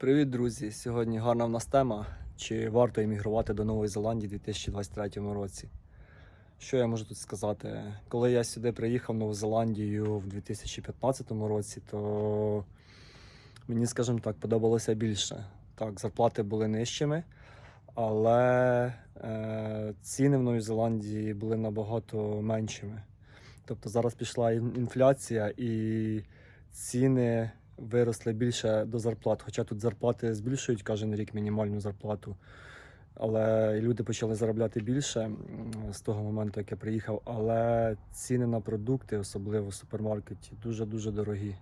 Привіт, друзі! Сьогодні гарна в нас тема. Чи варто емігрувати до Нової Зеландії у 2023 році? Що я можу тут сказати? Коли я сюди приїхав в Нову Зеландію в 2015 році, то мені, скажімо так, подобалося більше. Так, зарплати були нижчими, але е, ціни в Новій Зеландії були набагато меншими. Тобто зараз пішла інфляція і ціни виросли більше до зарплат. Хоча тут зарплати збільшують кожен рік мінімальну зарплату. Але люди почали заробляти більше з того моменту, як я приїхав. Але ціни на продукти, особливо в супермаркеті, дуже-дуже дорогі.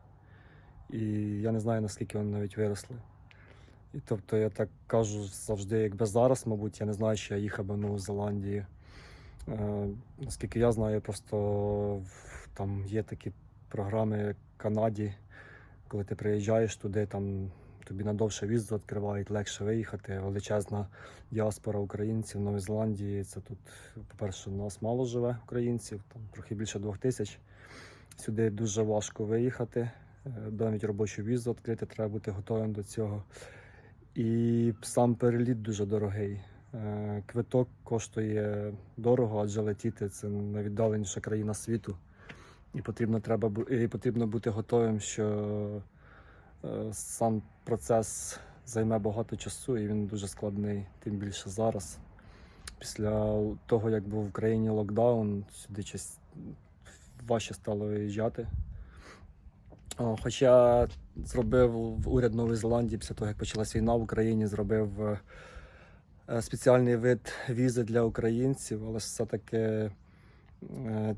І я не знаю, наскільки вони навіть виросли. І тобто я так кажу завжди, якби зараз, мабуть, я не знаю, що я їхав би в Нову Зеландію. Е, наскільки я знаю, просто там є такі програми в Канаді, коли ти приїжджаєш туди, там тобі на довше візу відкривають, легше виїхати. Величезна діаспора українців в Новій Зеландії. Це тут, по-перше, нас мало живе українців, там трохи більше двох тисяч. Сюди дуже важко виїхати. Е, Навіть робочу візу відкрити, треба бути готовим до цього. І сам переліт дуже дорогий. Е, Квиток коштує дорого, адже летіти це найвіддаленіша країна світу. І потрібно, треба, і потрібно бути готовим, що е, сам процес займе багато часу і він дуже складний, тим більше зараз. Після того, як був в Україні локдаун, сюди час важче стало виїжджати. Хоча зробив уряд Нової Зеландії після того, як почалась війна в Україні, зробив е, спеціальний вид візи для українців, але все-таки е,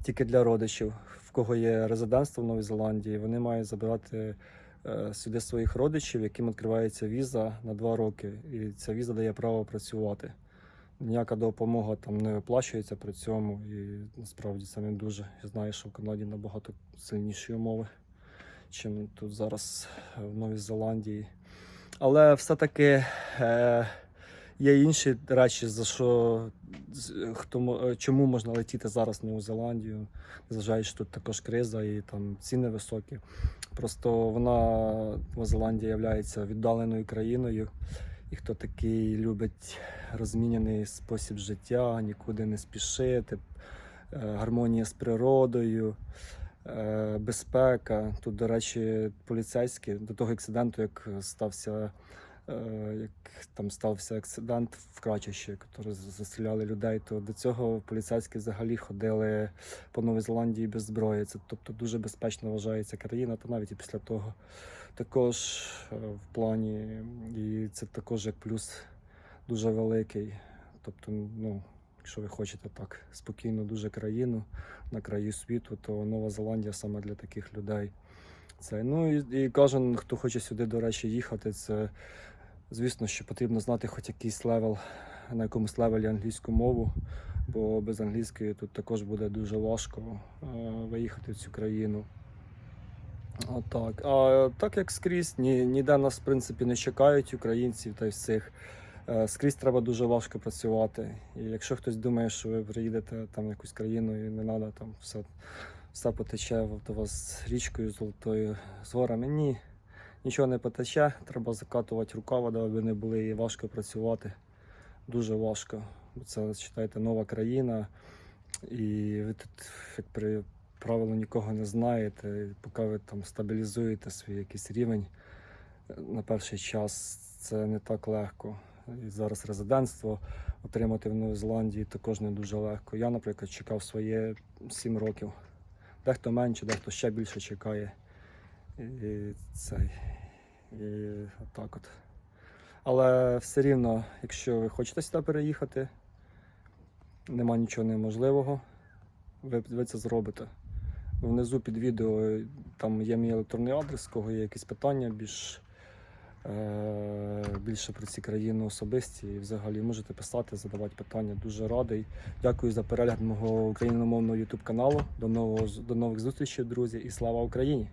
тільки для родичів, в кого є резидентство в Новій Зеландії, вони мають забирати е, сюди своїх родичів, яким відкривається віза на два роки. І ця віза дає право працювати. Ніяка допомога там не виплачується при цьому, і насправді це не дуже. Я знаю, що в Канаді набагато сильніші умови, чим тут зараз е, в Новій Зеландії. Але все-таки е, є інші речі, за що хто е, чому можна летіти зараз в Нову Зеландію, незважаючи, тут також криза і там ціни високі. Просто вона Нова Зеландія є віддаленою країною. І хто такий любить розміняний спосіб життя, нікуди не спішити, е, гармонія з природою, е, безпека. Тут, до речі, поліцейські до того інциденту, як стався, як там стався акцидент в Крачащі, коли застріляли людей, то до цього поліцейські взагалі ходили по Новій Зеландії без зброї. Це тобто дуже безпечно вважається країна, та навіть і після того. Також е, в плані, і це також як плюс дуже великий. Тобто, ну, якщо ви хочете так спокійно дуже країну на краю світу, то Нова Зеландія саме для таких людей. Це, ну і, і кожен, хто хоче сюди, до речі, їхати, це звісно, що потрібно знати хоч якийсь левел, на якомусь левелі англійську мову, бо без англійської тут також буде дуже важко е, виїхати в цю країну. Отак. А так як скрізь, ні, ніде нас, в принципі, не чекають українців та й всіх. Е, Скрізь треба дуже важко працювати. І якщо хтось думає, що ви приїдете там в якусь країну і не треба там все, все потече до вас річкою золотою з горами, ні, нічого не потече, треба закатувати рукава, ви не були, і важко працювати. Дуже важко. Це, читайте, нова країна, і ви тут, як при правило, нікого не знаєте. Поки ви там стабілізуєте свій якийсь рівень на перший час, це не так легко. І зараз резидентство отримати в Новій Зеландії також не дуже легко. Я, наприклад, чекав своє 7 років. Дехто менше, дехто ще більше чекає. І цей. І отак от. Але все рівно, якщо ви хочете сюди переїхати, нема нічого неможливого. Ви, ви це зробите. Внизу під відео там є мій електронний адрес, кого є якісь питання більш, е, більше про ці країни особисті. І взагалі можете писати, задавати питання. Дуже радий. Дякую за перегляд мого україномовного YouTube каналу. До, нового, до нових зустрічей, друзі, і слава Україні!